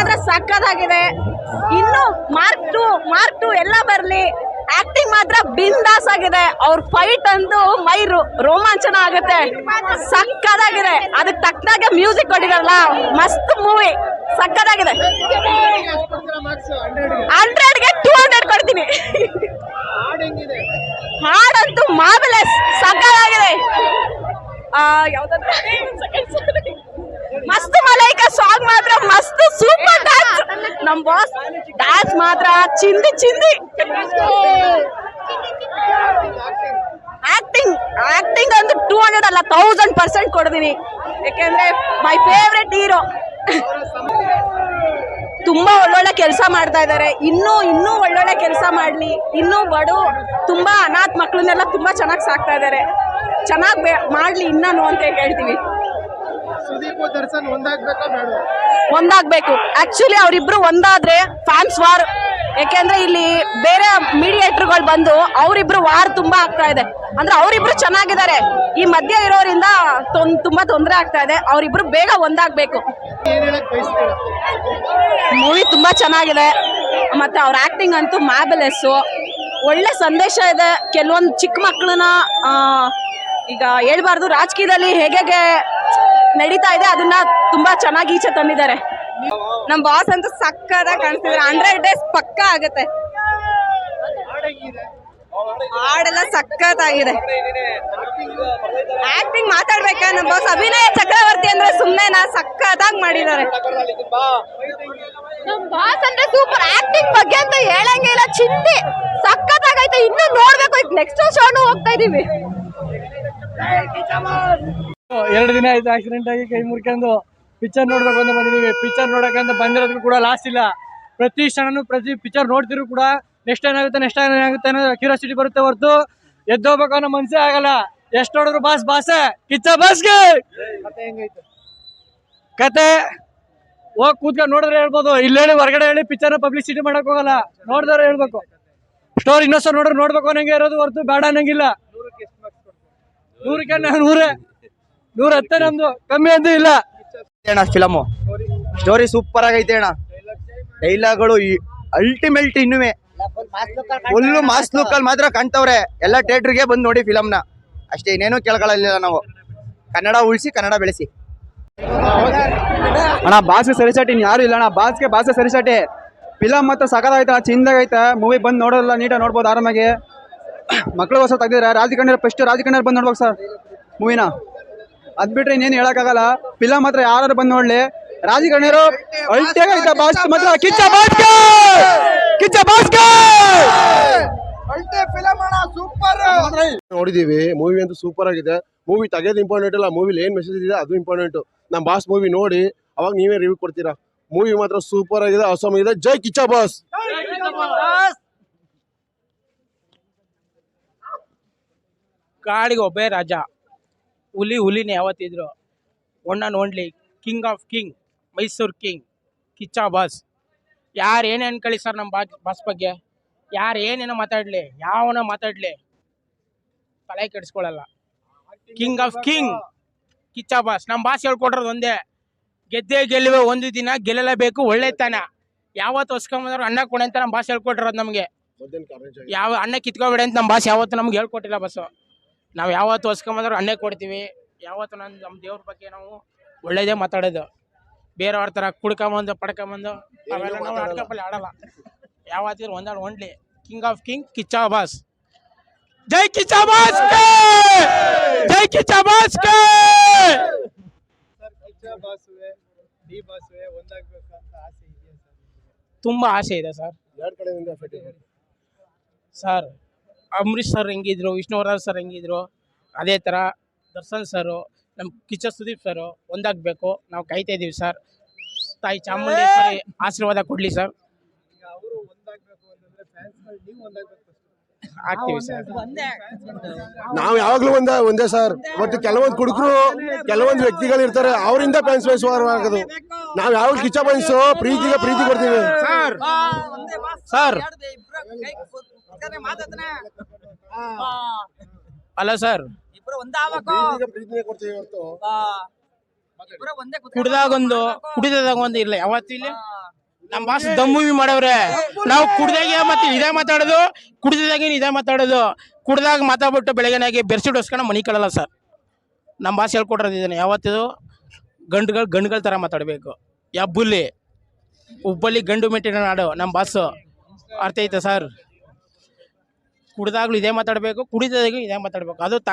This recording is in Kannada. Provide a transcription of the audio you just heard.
ಮಾತ್ರ ಸಕ್ಕದಾಗಿದೆ. ಇನ್ನು ಮಾರ್ಕ್ ಟು ಮಾರ್ಕ್ ಟು ಎಲ್ಲ ಬರಲಿ. ಆಕ್ಟಿಂಗ್ ಮಾತ್ರ ಬಿಂದಾಸ್ ಆಗಿದೆ. ಅವ್ರ ಫೈಟ್ ಅಂದು ಮೈ ರೋಮಾಂಚನ ಆಗುತ್ತೆ. ಸಕ್ಕದಾಗಿದೆ. ಅದಕ್ಕೆ ತಕ್ಕನಾಗೆ ಮ್ಯೂಸಿಕ್ ಕೊಟ್ಟಿದಾರಲ್ಲ, ಮಸ್ತ್ ಮೂವಿ ಸಕ್ಕದಾಗಿದೆ. ಹಂಡ್ರೆಡ್ಗೆ ಟೂ ಹಂಡ್ರೆಡ್ ಕೊಡ್ತೀನಿ. ಹಾಡಂತೂ ಮಾಬಲೆಸ್ ಸಕ್ಕದಾಗಿದೆ. ಮಸ್ತ್ ಮಲೈಕ ಸಾಂಗ್ ಮಾತ್ರ ಮಸ್ತ್ ನಮ್ ಬಾಸ್ ಡ್ಯಾನ್ಸ್ ಮಾತ್ರ ಚಿಂದಿ ಚಿಂದಿ. ಆಕ್ಟಿಂಗ್ ಆಕ್ಟಿಂಗ್ ಅಂದ್ರೆ ಟೂ ಹಂಡ್ರೆಡ್ ಅಲ್ಲ ತೌಸಂಡ್ ಪರ್ಸೆಂಟ್ ಕೊಡ್ತೀನಿ. ಯಾಕೆಂದ್ರೆ ಮೈ ಫೇವ್ರೆಟ್ ಹೀರೋ ತುಂಬಾ ಒಳ್ಳೊಳ್ಳೆ ಕೆಲಸ ಮಾಡ್ತಾ ಇದ್ದಾರೆ ಇನ್ನೂ ಇನ್ನೂ ಒಳ್ಳೊಳ್ಳೆ ಕೆಲಸ ಮಾಡಲಿ. ಇನ್ನೂ ಬಡು, ತುಂಬಾ ಅನಾಥ ಮಕ್ಕಳನ್ನೆಲ್ಲ ತುಂಬಾ ಚೆನ್ನಾಗಿ ಸಾಕ್ತಾ ಇದ್ದಾರೆ ಚೆನ್ನಾಗಿ ಮಾಡಲಿ ಇನ್ನೂ ಅಂತ ಹೇಳ್ತೀವಿ. ಸುದೀಪ್ ದರ್ಶನ್ ಒಂದಾಗ್ಬೇಕಾ ಬೇಡ ಒಂದಾಗ್ಬೇಕು. ಆಕ್ಚುಲಿ ಅವರಿಬ್ರು ಒಂದಾದ್ರೆ ಫ್ಯಾನ್ಸ್ ವಾರ್. ಯಾಕೆಂದ್ರೆ ಇಲ್ಲಿ ಬೇರೆ ಮೀಡಿಯೇಟರ್ಗಳು ಬಂದು ಅವರಿಬ್ರು ವಾರ್ ತುಂಬಾ ಆಗ್ತಾ ಇದೆ. ಅಂದ್ರೆ ಅವರಿಬ್ರು ಚೆನ್ನಾಗಿದ್ದಾರೆ. ಈ ಮಧ್ಯ ಇರೋರಿಂದ ತುಂಬಾ ತೊಂದರೆ ಆಗ್ತಾ ಇದೆ. ಅವರಿಬ್ರು ಬೇಗ ಒಂದಾಗ್ಬೇಕು. ಮೂವಿ ತುಂಬಾ ಚೆನ್ನಾಗಿದೆ. ಮತ್ತೆ ಅವ್ರ ಆಕ್ಟಿಂಗ್ ಅಂತೂ ಮ್ಯಾಬಲೆಸ್ಸು ಒಳ್ಳೆ ಸಂದೇಶ ಇದೆ. ಕೆಲವೊಂದು ಚಿಕ್ಕ ಮಕ್ಕಳನ್ನ ಈಗ ಹೇಳ್ಬಾರ್ದು. ರಾಜಕೀಯದಲ್ಲಿ ಹೇಗೆ ನಡೀತಾ ಇದೆ, ಅದನ್ನ ತುಂಬಾ ಚೆನ್ನಾಗಿ ಈಚೆ ತಂದಿದ್ದಾರೆ. ನಮ್ ಬಾಸ್ ಅಂತ ಸಕ್ಕದ ಕಾಣಿಸ್ತಿದ್ರೆ. ಹಂಡ್ರೆಡ್ ಡೇಸ್ ಪಕ್ಕ ಆಗುತ್ತೆ. ಹಾಡೆಲ್ಲ ಸಕ್ಕತ್ತಾಗಿದೆ. ಆಕ್ಟಿಂಗ್ ಮಾತಾಡ್ಬೇಕಾ? ನಮ್ಮ ಬಾಸ್ ಅಭಿನಯ ಚಕ್ರವರ್ತಿ ಅಂದ್ರೆ ಸುಮ್ಮನೆ ನಾ ಸಕ್ಕತ್ತಾಗಿ ಮಾಡಿದ್ದಾರೆ. ನಮ್ ಬಾಸ್ ಅಂದ್ರೆ ಸೂಪರ್ ಆಕ್ಟಿಂಗ್ ಬಗ್ಗೆ ಅಂತ ಹೇಳಂಗೆ ಇಲ್ಲ. ಚಿಂತೆ. ಸಕ್ಕತ್ತಾಗೈತೆ. ಇನ್ನು ನೋಡ್ಬೇಕು. ನೆಕ್ಸ್ಟ್ ಶೋನು ಹೋಗ್ತಾ ಇದೀವಿ. ಎರಡು ದಿನ ಆಯ್ತು ಆಕ್ಸಿಡೆಂಟ್ ಆಗಿ ಕೈ ಮುರ್ಕೊಂಡು ಪಿಕ್ಚರ್ ನೋಡ್ಬೇಕು ಅಂತ ಬಂದಿದ್ದೀವಿ ಪಿಕ್ಚರ್ ನೋಡಕ್ಕಂತ ಬಂದಿರೋದಕ್ಕೂ ಕೂಡ ಲಾಸ್ಟ್ ಇಲ್ಲ. ಪ್ರತಿ ಕ್ಷಣನು ಪ್ರತಿ ಪಿಕ್ಚರ್ ನೋಡ್ತಿದ್ರು ಕೂಡ ನೆಕ್ಸ್ಟ್ ಏನಾಗುತ್ತೆ ನೆಕ್ಸ್ಟ್ ಏನಾಗುತ್ತೆ ಅನ್ನೋ ಕ್ಯೂರಿಯಾಸಿಟಿ ಬರುತ್ತೆ ಹೊರತು. ಎದ್ದೋಗ್ಬೇಕು ಅನ್ನೋ ಮನ್ಸೇ ಆಗಲ್ಲ. ಎಷ್ಟು ನೋಡಿದ್ರು ಬಾಸ್ ಬಾಸೆ ಕಿಚ್ಚ ಬಾಸ್ಗೆ! ಕತೆ ಹೋಗಿ ಕೂತ್ಕೊಂಡು ನೋಡಿದ್ರೆ ಹೇಳ್ಬೋದು. ಇಲ್ಲಿ ಹೇಳಿ ಹೊರಗಡೆ ಹೇಳಿ ಪಿಕ್ಚರ್ನ ಪಬ್ಲಿಸಿಟಿ ಮಾಡಕ್ ಹೋಗಲ್ಲ. ನೋಡಿದ್ರೆ ಹೇಳ್ಬೇಕು. ಸ್ಟೋರಿ ಇನ್ನೊಂದ್ಸಲ ನೋಡಿದ್ರೆ ನೋಡ್ಬೇಕು ಅನ್ನಂಗೆ ಇರೋದು ಹೊರತು ಬೇಡ ಅನ್ನಂಗಿಲ್ಲ. ನೂರಕ್ಕೆ ನೂರೇ. ನೂರ ಹತ್ತ ನಮ್ದು. ಕಮ್ಮಿ ಅಂತೂ ಇಲ್ಲ. ಅಣ್ಣ, ಫಿಲಮು. ಸ್ಟೋರಿ ಸೂಪರ್ ಆಗೈತೆ ಅಣ್ಣ. ಡೈಲಾಗ್ಗಳು ಅಲ್ಟಿಮೇಟ್ ಇನ್ನುವೆ. ಫುಲ್ಲು ಮಾಸ್ ಲುಕ್ಕಲ್ಲಿ ಮಾತ್ರ ಕಾಣ್ತವ್ರೆ. ಎಲ್ಲ ಥಿಯೇಟ್ರಿಗೆ ಬಂದು ನೋಡಿ ಫಿಲಮ್ನ. ಅಷ್ಟೇ, ಇನ್ನೇನು ಕೇಳ್ಕೊಳ್ಳಲಿಲ್ಲ ನಾವು. ಕನ್ನಡ ಉಳಿಸಿ, ಕನ್ನಡ ಬೆಳೆಸಿ. ಅಣ್ಣ, ಬಾಸ್ಗೆ ಸರಿಸಾಟಿ ಇನ್ ಯಾರು ಇಲ್ಲ ಅಣ್ಣ. ಬಾಸ್ಗೆ ಬಾಸ್ಗೆ ಸರಿಸಾಟಿ ಫಿಲಮ್ ಮಾತ್ರ ಸಕತ್ತಾಗೈತೆ ಚಿಂದಾಗೈತೆ. ಮೂವಿ ಬಂದು ನೋಡೋಲ್ಲ ನೀಟಾಗಿ ನೋಡ್ಬೋದು ಆರಾಮಾಗಿ. ಮಕ್ಳಿಗೋಸ್ಕರ ತೆಗ್ದಿದ್ರೆ ರಾಜಕೀಯ ಫಸ್ಟ್ ರಾಜಕೀಯ ಬಂದು ನೋಡ್ಬೇಕು ಸರ್ ಮೂವಿನ ಅದ್ ಬಿಟ್ರೆ ಇನ್ನೇನು ಹೇಳಕ್ಕಾಗಲ್ಲ. ಫಿಲಮ್ ಮಾತ್ರ ಯಾರು ಬಂದ್ ನೋಡ್ಲಿ. ರಾಜಕಾರಣಿಯರು ಅಲ್ಟಿಯಾಗೈತೆ ಬಾಸ್ ಮಾತ್ರ ಕಿಚ್ಚ ಬಾಸ್ಗೆ ಕಿಚ್ಚ ಬಾಸ್ಗೆ ನೋಡಿದೀವಿ ಮೂವಿ ಅಂತೂ ಸೂಪರ್ ಆಗಿದೆ. ಮೂವಿ ತೆಗೆಯೋದು ಇಂಪಾರ್ಟೆಂಟ್ ಅಲ್ಲ ಮೂವಿಲಿ ಏನ್ ಮೆಸೇಜ್ ಇದೆ ಅದು ಇಂಪಾರ್ಟೆಂಟ್ ನಮ್ಮ ಬಾಸ್ ಮೂವಿ ನೋಡಿ ಅವಾಗ ನೀವೇ ರಿವ್ಯೂ ಕೊಡ್ತೀರಾ. ಮೂವಿ ಮಾತ್ರ ಸೂಪರ್ ಆಗಿದೆ ಅಸಮ್ ಇದೆ ಜೈ ಕಿಚ್ಚ ಬಾಸ್ ಕಾಡಿಗೆ ಒಬ್ಬೇ ರಾಜ. ಹುಲಿ ಹುಲಿನೇ ಯಾವತ್ತಿದ್ರು. One and only king of king Mysuru king Kiccha boss. ಯಾರು ಏನು ಅನ್ಕೊಳ್ಳಿ ಸರ್ ನಮ್ಮ ಬಾ ಬಾಸ್ ಬಗ್ಗೆ? ಯಾರು ಏನೇನೋ ಮಾತಾಡಲಿ ಯಾವನ ಮಾತಾಡಲಿ. ತಲೆ ಕೆಡಿಸ್ಕೊಳ್ಳಲ್ಲ king of king Kiccha boss. ನಮ್ಮ ಬಾಸ್ ಹೇಳ್ಕೊಟ್ರದು ಒಂದೇ ಗೆದ್ದೆ ಗೆಲ್ಲುವೆ ಒಂದು ದಿನ ಗೆಲ್ಲಲೇಬೇಕು ಒಳ್ಳೆತನ. ಯಾವತ್ತು ಹೊಸ್ಕೊಂಬಂದ್ರು ಅಣ್ಣ ಕೊಡೆ ಅಂತ ನಮ್ಮ ಬಾಸ್ ಹೇಳ್ಕೊಟ್ಟಿರೋದು ನಮಗೆ. ಯಾವ ಅಣ್ಣ ಕಿತ್ಕೊಬೇಡ ಅಂತ ನಮ್ಮ ಬಾಸ್ ಯಾವತ್ತು ನಮ್ಗೆ ಹೇಳ್ಕೊಟ್ಟಿಲ್ಲ ಬಸ್ಸು ನಾವು ಯಾವತ್ತು ಹೊಸ್ಕೊಂಬಂದ್ರು ಅಣ್ಣೆ ಕೊಡ್ತೀವಿ. ಯಾವತ್ತು ನನ್ನ ನಮ್ಮ ದೇವ್ರ ಬಗ್ಗೆ ನಾವು ಒಳ್ಳೇದೇ ಮಾತಾಡೋದು. ಬೇರೆಯವ್ರ ಥರ ಕುಡ್ಕೊಂಬಂದು ಪಡ್ಕೊಂಬಂದು ಅವೆಲ್ಲ ನಾವು ಆಡಲ್ಲ. ಯಾವತ್ತಿದ್ರು ಒಂದಾಡು only king of king Kiccha boss Jai Kiccha boss ಜೈ ಕಿಚ್ಚ ಬಾಸ್ ತುಂಬಾ ಆಸೆ ಇದೆ ಸರ್. ಸರ್ ಅಂಬರೀಷ್ ಸರ್ ಹೆಂಗಿದ್ರು ವಿಷ್ಣುವರ್ಧನ್ ಸರ್ ಹೆಂಗಿದ್ರು ಅದೇ ಥರ ದರ್ಶನ್ ಸರು ನಮ್ಮ ಕಿಚ್ಚ ಸುದೀಪ್ ಸರು ಒಂದಾಗಬೇಕು. ನಾವು ಕಾಯ್ತಾ ಇದ್ದೀವಿ ಸರ್. ತಾಯಿ ಚಾಮುಂಡೇಶ್ವರಿ ಆಶೀರ್ವಾದ ಕೊಡಲಿ ಸರ್. ಈಗ ಅವರು ಒಂದಾಗ್ಬೇಕು ಅಂತಂದ್ರೆ ಫ್ಯಾನ್ಸ್ ನೀವು ಒಂದಾಗ್ಬೇಕು ಆಗ್ತೀವಿ ಸರ್. ನಾವು ಯಾವಾಗ್ಲೂ ಒಂದೇ ಒಂದೇ ಸರ್. ಬಟ್ ಕೆಲವೊಂದು ಕುಡುಕರು ಕೆಲವೊಂದು ವ್ಯಕ್ತಿಗಳು ಇರ್ತಾರೆ ಅವರಿಂದ ಫ್ಯಾನ್ಸ್ ಬೇಸ್ ಆಗೋದು. ನಾವು ಯಾವಾಗ ಕಿಚ್ಚ ಬಯಸು ಪ್ರೀತಿಗೆ ಪ್ರೀತಿ ಕೊಡ್ತೀವಿ. ಸರ್. ಸರ್. ಅಲ್ಲ ಸರ್. ಕುಡ್ದಾಗೊಂದು ಕುಡಿದಾಗ ಒಂದು ಇಲ್ಲ ಯಾವತ್ತು ಇಲ್ಲಿ? ನಮ್ಮ ಬಾಸ್ ದಮ್ಮೂವಿ ಮಾಡವ್ರೆ. ನಾವು ಕುಡ್ದಾಗ ಮತ್ತೆ ಇದೇ ಮಾತಾಡೋದು ಕುಡ್ದಿದಾಗೆ ಇದೇ ಮಾತಾಡೋದು. ಕುಡ್ದಾಗ ಮಾತಾಡ್ಬಿಟ್ಟು ಬೆಳಗ್ಗೆನಾಗಿ ಬೆರ್ಸಿಟ್ ಹೊಸ್ಕೊಂಡು ಮನಿ ಕಳಲ್ಲ ಸರ್. ನಮ್ಮ ಭಾಷೆ ಹೇಳ್ಕೊಟ್ರದಿದ್ದಾನೆ ಇದನ್ನ ಯಾವತ್ತಿದು ಗಂಡುಗಳು ಗಂಡುಗಳ ಥರ ಮಾತಾಡಬೇಕು. ಯಬ್ಬುಲ್ಲಿ. ಹುಬ್ಬಳ್ಳಿ ಗಂಡು ಮೆಟ್ಟಿನ ನಾಡು ನಮ್ಮ ಬಾಸು ಅರ್ಥ ಐತೆ ಸರ್? ಕುಡ್ದಾಗ್ಲೂ ಇದೇ ಮಾತಾಡಬೇಕು ಕುಡಿದಾಗ್ಲೂ ಇದೇ ಮಾತಾಡಬೇಕು. ಅದು ತಾ